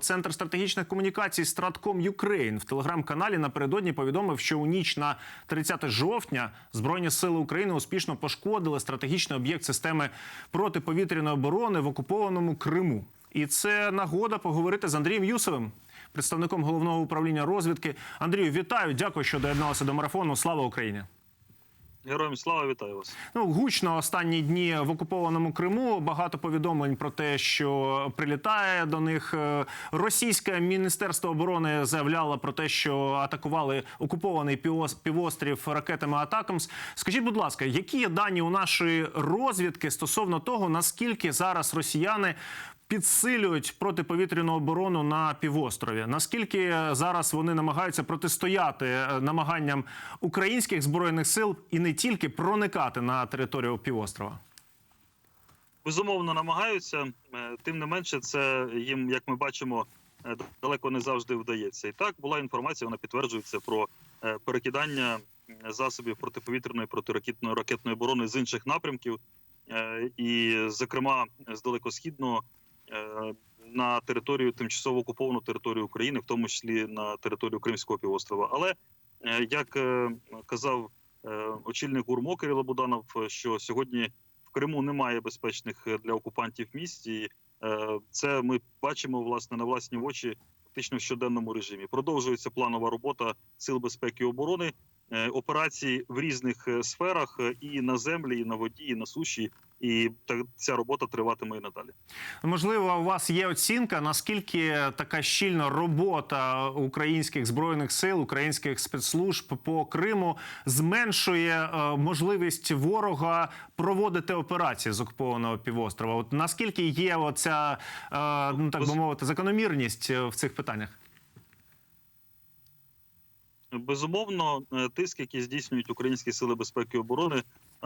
Центр стратегічних комунікацій Стратком Юкрейн в телеграм-каналі напередодні повідомив, що у ніч на 30 жовтня Збройні сили України успішно пошкодили стратегічний об'єкт системи протиповітряної оборони в окупованому Криму. І це нагода поговорити з Андрієм Юсовим, представником головного управління розвідки. Андрію, вітаю! Дякую, що доєдналися до марафону. Слава Україні! Героям слава вітаю вас. Ну, гучно останні дні в окупованому Криму. Багато повідомлень про те, що прилітає до них Е, російське міністерство оборони заявляло про те, що атакували окупований півос- півострів ракетами Атакамс. Скажіть, будь ласка, які є дані у нашої розвідки стосовно того, наскільки зараз росіяни підсилюють протиповітряну оборону на півострові? Наскільки зараз вони намагаються протистояти е, намаганням українських збройних сил і не тільки проникати на територію півострова? Безумовно намагаються. Е, Тим не менше, це їм, як ми бачимо, е, далеко не завжди вдається. І так була інформація, вона підтверджується про перекидання засобів протиповітряної протиракетної ракетної оборони з інших напрямків, і, зокрема, з далекосхідного на територію тимчасово окуповану територію України, в тому числі на територію Кримського півострова. Але е, як е, казав е, очільник ГУРМО Кирило Буданов, е, що сьогодні в Криму немає безпечних е, для окупантів місць, і е, це ми бачимо власне на власні очі фактично в щоденному режимі. Продовжується планова робота сил безпеки і оборони. е, Операції в різних е, сферах е, і на землі, і на воді, і на суші, і ця робота триватиме і надалі. Можливо, у вас є оцінка, наскільки така щільна робота українських збройних сил, українських спецслужб по Криму зменшує е, можливість ворога проводити операції з окупованого півострова. От наскільки є оця, е, ну так би мовити, закономірність е, в цих питаннях? Безумовно, тиск, який здійснюють українські сили безпеки і оборони,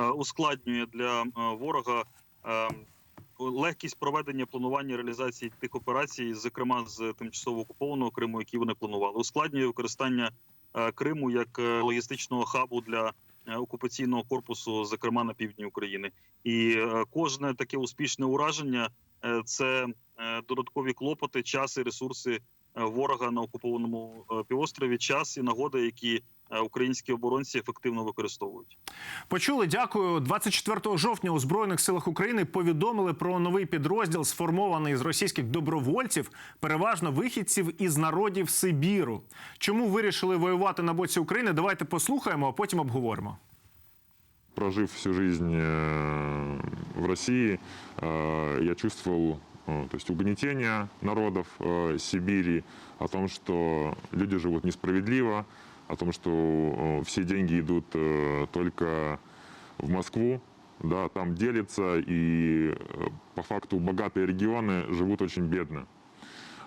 ускладнює для е, ворога е, легкість проведення планування реалізації тих операцій, зокрема з тимчасово окупованого Криму, які вони планували, ускладнює використання е, Криму як е, логістичного хабу для е, окупаційного корпусу, зокрема на півдні України. І е, кожне таке успішне ураження е, це е, додаткові клопоти, час і ресурси е, ворога на окупованому е, півострові, час і нагоди, які е, українські оборонці ефективно використовують. Почули, дякую. 24 жовтня у збройних силах України повідомили про новий підрозділ, сформований з російських добровольців, переважно вихідців із народів Сибіру. Чому вирішили воювати на боці України? Давайте послухаємо, а потім обговоримо. Прожив всю жизнь э, в России, э, я чувствовал э, то есть угнетение народов э, Сибири, о том, что люди живут несправедливо, о том, что э, все деньги идут э, только в Москву, да, там делятся, и э, по факту богатые регионы живут очень бедно.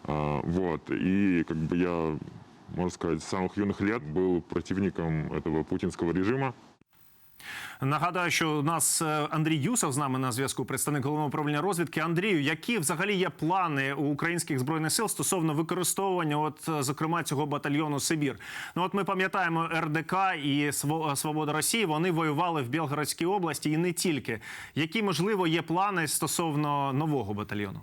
Вот. И как бы я, можно сказать, с самых юных лет был противником этого путинского режима. Нагадаю, що у нас е, Андрій Юсов з нами на зв'язку, представник головного управління розвідки. Андрію, які взагалі є плани у українських збройних сил стосовно використовування, от е, зокрема цього батальйону Сибір? Ну от ми пам'ятаємо РДК і Сво- Свобода Росії. Вони воювали в Білгородській області і не тільки. Які можливо є плани стосовно нового батальйону?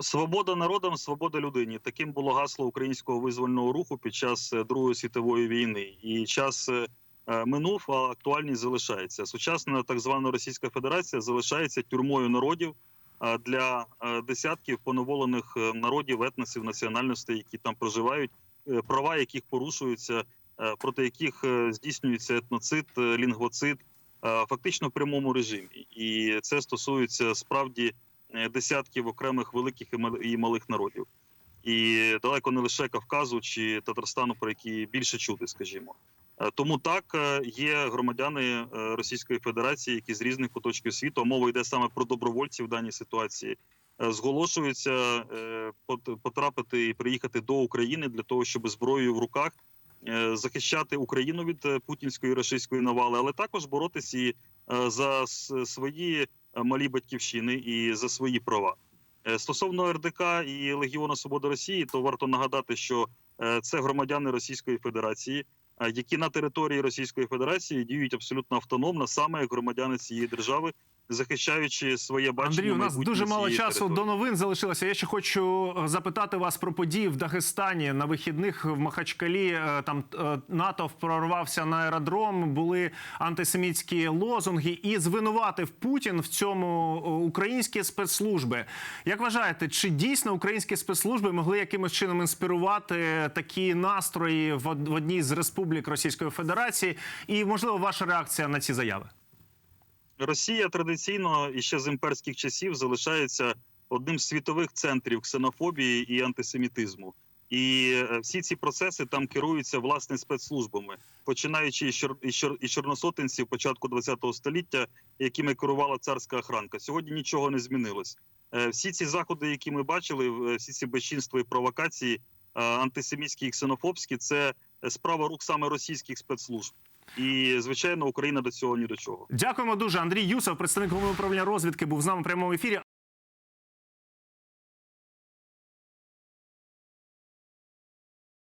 Свобода народам, свобода людині. Таким було гасло українського визвольного руху під час е, Другої світової війни. І час е, е, минув, а актуальність залишається. Сучасна так звана Російська Федерація залишається тюрмою народів е, для е, десятків поневолених е, народів, етносів, національностей, які там проживають, е, права яких порушуються, е, проти яких е, здійснюється етноцид, е, лінгвоцид, е, фактично в прямому режимі. І це стосується справді е, десятків окремих великих і малих народів. І далеко не лише Кавказу чи Татарстану, про які більше чути, скажімо. Е, Тому так е, є громадяни е, Російської Федерації, які з різних куточків світу, мова йде саме про добровольців в даній ситуації, зголошуються потрапити і приїхати до України для того, щоб зброєю в руках захищати Україну від путінської і рашистської навали, але також боротися і за свої малі батьківщини і за свої права. Стосовно РДК і Легіону Свободи Росії, то варто нагадати, що це громадяни Російської Федерації, які на території Російської Федерації діють абсолютно автономно, саме як громадяни цієї держави, захищаючи своє бачення. Андрій, у нас дуже мало часу території. до новин залишилося. Я ще хочу е, запитати вас про події в Дагестані на вихідних в Махачкалі. Е, Там е, НАТО прорвався на аеродром, були антисемітські лозунги і звинуватив Путін в цьому українські спецслужби. Як вважаєте, чи дійсно українські спецслужби могли якимось чином інспірувати такі настрої в одній з республік Російської Федерації? І можливо, ваша реакція на ці заяви? Росія традиційно і ще з імперських часів залишається одним з світових центрів ксенофобії і антисемітизму. І е, всі ці процеси там керуються власне спецслужбами, починаючи із чор- із чор- із чорносотенців початку ХХ століття, якими керувала царська охранка. Сьогодні нічого не змінилось. Е, Всі ці заходи, які ми бачили, е, всі ці безчинства і провокації, антисемітські і ксенофобські, це справа рук саме російських спецслужб. І звичайно, Україна до цього ні до чого. Дякуємо дуже. Андрій Юсов, представник головного управління розвідки, був з нами в прямому ефірі.